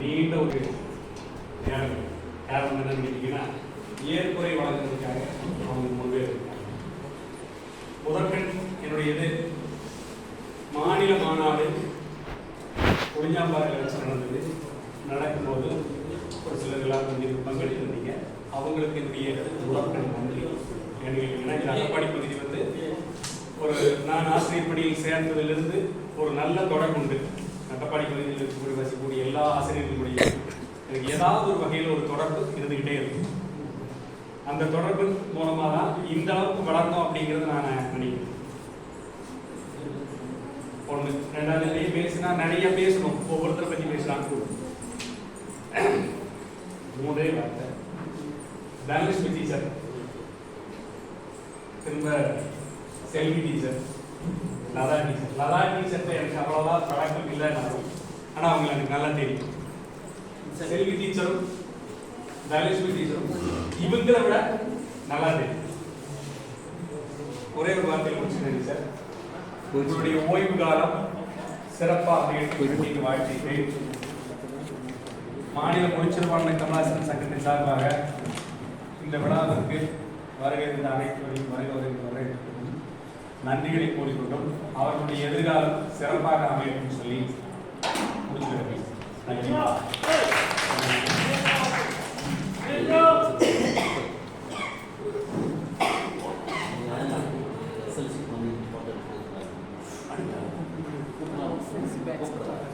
நீண்ட ஒரு நேரம். காரணம் என்னன்னு கேட்டீங்கன்னா ஏற்புரை வழங்குறதுக்காக அவங்க மூணு பேர் இருக்காங்க. முதற்கண் என்னுடைய இது மாநில மாநாடு ஒளிஞ்சாம்பாறையில் வச்சு நடந்தது. நடக்கும்போது ஒரு சிலர் எல்லாம் கொஞ்சம் அவங்களுக்கு என்னுடைய முதற்கண் நன்றி என்ன கேட்டீங்கன்னா இந்த அட்டப்பாடி பகுதி வந்து ஒரு நான் பணியில் சேர்ந்ததிலிருந்து ஒரு நல்ல தொடர்பு உண்டு. பகுதியில் இருக்கக்கூடிய வசிக்கக்கூடிய எல்லா ஆசிரியர்களுடைய எனக்கு ஏதாவது ஒரு வகையில் ஒரு தொடர்பு இருந்துகிட்டே இருக்கும். அந்த தொடர்பு மூலமாக தான் இந்த அளவுக்கு வளர்ந்தோம் அப்படிங்கிறத நான் நினைக்கிறேன். ஒன்று ரெண்டாவது நிறைய பேசினா நிறைய பேசணும். ஒவ்வொருத்தரை பற்றி பேசலாம் மூன்றே வார்த்தை. தனலட்சுமி டீச்சர் திரும்ப செல்வி டீச்சர் லதா டீச்சர் லதா டீச்சர்கிட்ட எனக்கு அவ்வளோவா பழக்கம் இல்லைனாலும் ஆனால் அவங்களை எனக்கு நல்லா தெரியும். செல்வி டீச்சரும் தனலட்சுமி டீச்சரும் இவங்களை விட நல்லா தெரியும். ஒரே ஒரு வார்த்தையில் முடிச்சுக்கிறேன் சார். உங்களுடைய ஓய்வு காலம் சிறப்பாக நீங்கள் வாழ்த்துகிறேன் மாநில மொழிச்சிறுபான்மை கமலாசன் சங்கத்தின் சார்பாக இந்த விழாவிற்கு வருகை இருந்த அனைத்து வருகிறவர்கள் வரவேற்கும் நன்றிகளை கூறிக்கொண்டும். அவர்களுடைய எதிர்காலம் சிறப்பாக அமையும் சொல்லி முடிச்சுக்கிறேன். Thank you.